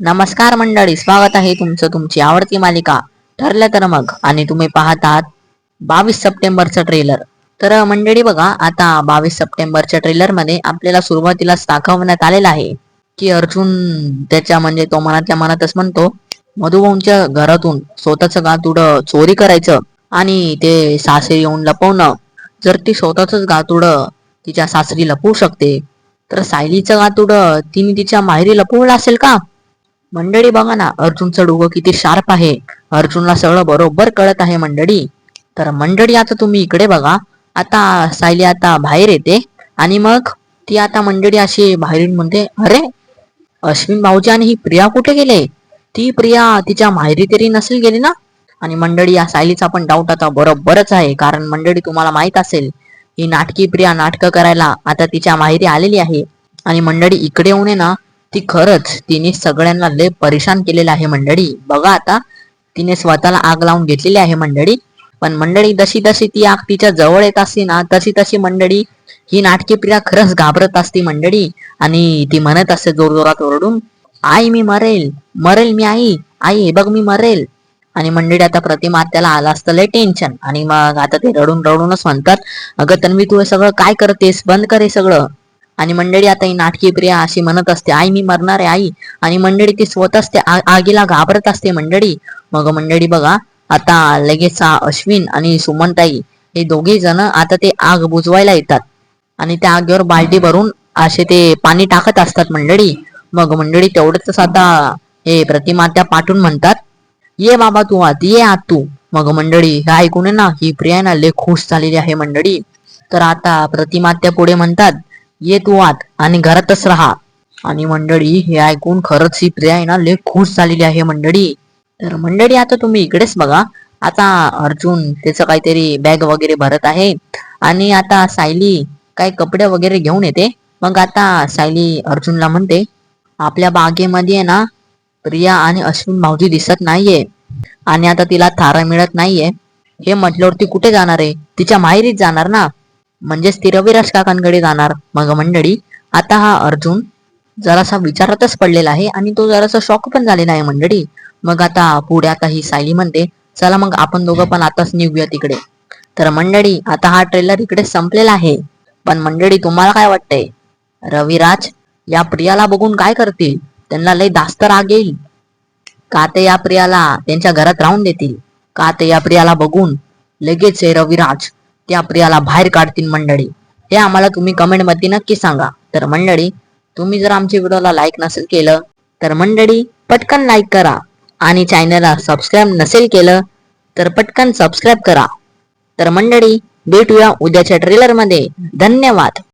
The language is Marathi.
नमस्कार मंडळी स्वागत आहे तुमचं तुमची आवडती मालिका. ठरलं तर मग आणि तुम्ही पाहतात बावीस सप्टेंबरचं ट्रेलर तर मंडळी बघा आता बावीस सप्टेंबरच्या ट्रेलरमध्ये आपल्याला सुरुवातीलाच दाखवण्यात आलेलं आहे की अर्जुन त्याच्या म्हणजे तो मनातल्या मनातच म्हणतो मधुभाऊंच्या घरातून स्वतःचं गातुडं चोरी करायचं आणि ते सासरी येऊन लपवणं. जर ती स्वतःच गातुडं तिच्या सासरी लपवू शकते तर सायलीचं गातुडं तिने तिच्या माहेरी लपवलं असेल का? मंडळी बघा ना अर्जुनचं डोकं किती शार्प आहे. अर्जुनला सगळं बरोबर कळत आहे मंडळी. तर मंडळी आता तुम्ही इकडे बघा. आता सायली आता बाहेर येते. आणि मग ती आता मंडळी अशी बाहेरून म्हणते अरे अश्विन भाऊजी आणि ही प्रिया कुठे गेले? ती प्रिया तिच्या माहेरी तरी नसेल गेली ना? आणि मंडळी या सायलीचा पण डाऊट आता बरोबरच आहे. कारण मंडळी तुम्हाला माहीत असेल ही नाटकी प्रिया नाटकं करायला आता तिच्या माहेरी आलेली आहे. आणि मंडळी इकडे येऊन ना ती खरंच तिने सगळ्यांना लय परेशान केलेलं आहे मंडळी. बघा आता तिने स्वतःला आग लावून घेतलेली आहे मंडळी. पण मंडळी जशी तशी ती आग तिच्या जवळ येत असते ना तशी तशी मंडळी ही नाटकी प्रिया खरंच घाबरत असते मंडळी. आणि ती म्हणत असते जोरजोरात ओरडून आई मी मरेल. मरेल मी आई. आई हे बघ मी मरेल. आणि मंडळी आता प्रतिमा त्याला आला असतं लय टेन्शन आणि मग आता ते रडून रडूनच म्हणतात अगं तन्वी तू हे सगळं काय करतेस? बंद कर हे सगळं. आणि मंडळी आता ही नाटकी प्रिया अशी म्हणत असते आई मी मरणार आहे आई. आणि मंडळी ती स्वतःच त्या आ- आगीला घाबरत असते मंडळी. मग मंडळी बघा आता लगेच अश्विन आणि सुमनताई हे दोघे जण आता ते आग बुजवायला येतात. आणि त्या आगीवर बाल्टी भरून असे ते पाणी टाकत असतात मंडळी. मग मंडळी तेवढंच आता हे प्रतिमा त्या पाठून म्हणतात ये बाबा तू आत ये आत तू. मग मंडळी हे ऐकून आहे ना ही प्रिया ना लय खुश झालेली आहे मंडळी. तर आता प्रतिमा त्या पुढे म्हणतात ये तू आत आणि घरातच राहा. आणि मंडळी हे ऐकून खरंच ही प्रिया आहे ना लय खुश झालेली आहे मंडळी. तर मंडळी आता तुम्ही इकडेच बघा. आता अर्जुन त्याचं काहीतरी बॅग वगैरे भरत आहे. आणि आता सायली काही कपडे वगैरे घेऊन येते. मग आता सायली अर्जुनला म्हणते आपल्या बागेमध्ये आहे ना प्रिया आणि अश्विन भाऊजी दिसत नाहीये. आणि आता तिला थारा मिळत नाहीये. हे म्हटल्यावर ती कुठे जाणार आहे? तिच्या माहेरीच जाणार ना. म्हणजेच ती रविराज काकांकडे जाणार मग मंडळी. आता हा अर्जुन जरासा विचारातच पडलेला आहे आणि तो जरासा शॉक पण झालेला आहे मंडळी. मग आता पुढे आता ही सायली म्हणते चला मग आपण दोघं पण आताच निघूया तिकडे. तर मंडळी आता हा ट्रेलर इकडे संपलेला आहे. पण मंडळी तुम्हाला काय वाटतंय? रविराज या प्रियाला बघून काय करतील? त्यांना लय दास्त राग येईल. का ते या प्रियाला त्यांच्या घरात राहून देतील? का ते या प्रियाला बघून? लगेच हे रविराज त्या प्रियाला बाहेर काढतील मंडळी. हे आम्हाला तुम्ही कमेंटमध्ये नक्की सांगा. तर मंडळी तुम्ही जर आमच्या व्हिडिओला लाईक नसेल केलं तर मंडळी पटकन लाईक करा. आणि चॅनलला सबस्क्राईब नसेल केलं तर पटकन सबस्क्राईब करा. तर मंडळी भेटूया उद्याच्या ट्रेलरमध्ये धन्यवाद.